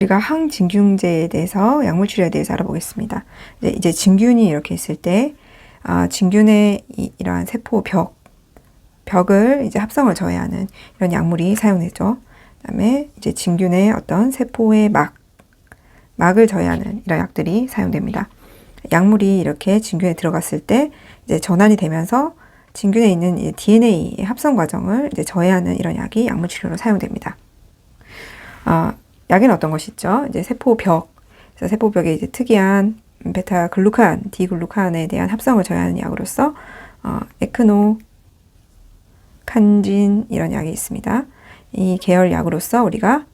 우리가 항진균제에 대해서 약물 치료에 대해서 알아보겠습니다. 이제, 이제 진균이 이렇게 있을 때 아, 진균의 이, 이러한 세포 벽 벽을 이제 합성을 저해하는 이런 약물이 사용되죠. 그다음에 이제 진균의 어떤 세포의 막 막을 저해하는 이런 약들이 사용됩니다. 약물이 이렇게 진균에 들어갔을 때 이제 전환이 되면서 진균에 있는 이 DNA의 합성 과정을 이제 저해하는 이런 약이 약물 치료로 사용됩니다. 아, 약에는 어떤 것이 있죠? 이제 세포벽, 그래서 세포벽에 이제 특이한 베타 글루칸, 디글루칸에 대한 합성을 저해하는 약으로서 어, 에크노, 칸진 이런 약이 있습니다. 이 계열 약으로서 우리가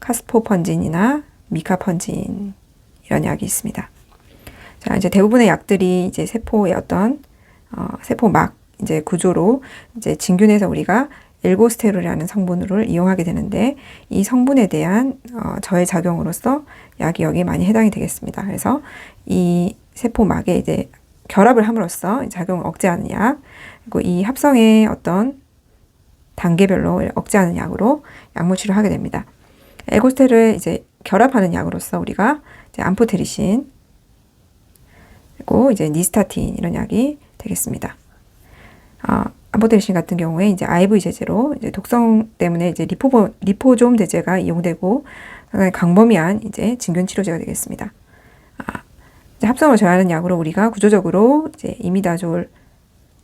카스포펀진이나 미카펀진 이런 약이 있습니다. 자, 이제 대부분의 약들이 이제 세포의 어떤 어, 세포막 이제 구조로 이제 진균에서 우리가 엘고스테롤이라는 성분을 이용하게 되는데 이 성분에 대한 어, 저해 작용으로서 약이 여기에 많이 해당이 되겠습니다. 그래서 이 세포막에 이제 결합을 함으로써 작용을 억제하는 약 그리고 이 합성의 어떤 단계별로 억제하는 약으로 약물 치료하게 됩니다. 엘고스테를 이제 결합하는 약으로서 우리가 이제 암포테리신 그리고 이제 니스타틴 이런 약이 되겠습니다. 아, 암포테리신 같은 경우에 이제 IV 제제로 이제 독성 때문에 이제 리포 리포좀 제제가 이용되고 상당히 광범위한 이제 진균 치료제가 되겠습니다. 아, 합성을 저하는 약으로 우리가 구조적으로 이제 이미다졸,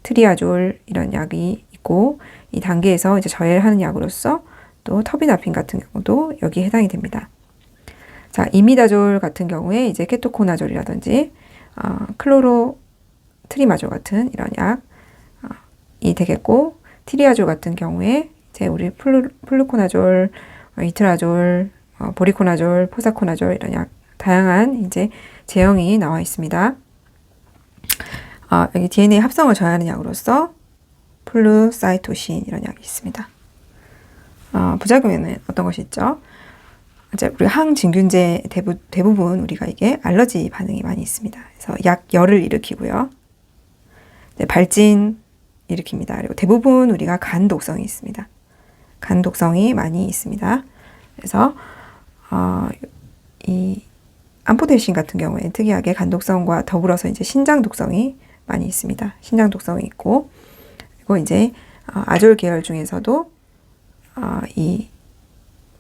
트리아졸 이런 약이 있고 이 단계에서 이제 저해를 하는 약으로서 또 터비나핀 같은 경우도 여기에 해당이 됩니다. 자, 이미다졸 같은 경우에 이제 케토코나졸이라든지 어, 클로로 트리마졸 같은 이런 약 이 되겠고 티리아졸 같은 경우에 이제 우리 플루, 플루코나졸, 어, 이트라졸, 어, 보리코나졸, 포사코나졸 이런 약 다양한 이제 제형이 나와 있습니다. 어, 여기 DNA 합성을 저해하는 약으로서 플루사이토신 이런 약이 있습니다. 어, 부작용에는 어떤 것이 있죠? 이제 우리 항진균제 대부, 대부분 우리가 이게 알러지 반응이 많이 있습니다. 그래서 약 열을 일으키고요. 발진 일으킵니다. 그리고 대부분 우리가 간 독성이 있습니다. 간 독성이 많이 있습니다. 그래서 어, 이 암포데신 같은 경우에 특이하게 간 독성과 더불어서 이제 신장 독성이 많이 있습니다. 신장 독성이 있고 그리고 이제 어, 아졸 계열 중에서도 어, 이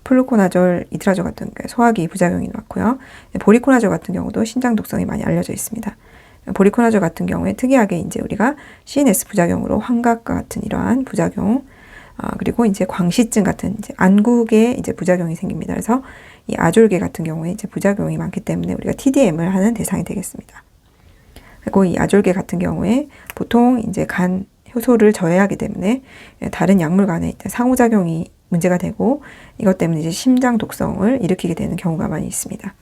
플루코나졸, 이트라졸 같은 소화기 부작용이 많고요. 보리코나졸 같은 경우도 신장 독성이 많이 알려져 있습니다. 보리코나졸 같은 경우에 특이하게 이제 우리가 CNS 부작용으로 환각과 같은 이러한 부작용, 어, 그리고 이제 광시증 같은 이제 안국에 이제 부작용이 생깁니다. 그래서 이 아졸계 같은 경우에 이제 부작용이 많기 때문에 우리가 TDM을 하는 대상이 되겠습니다. 그리고 이 아졸계 같은 경우에 보통 이제 간 효소를 저해하기 때문에 다른 약물 간에 상호작용이 문제가 되고 이것 때문에 이제 심장 독성을 일으키게 되는 경우가 많이 있습니다.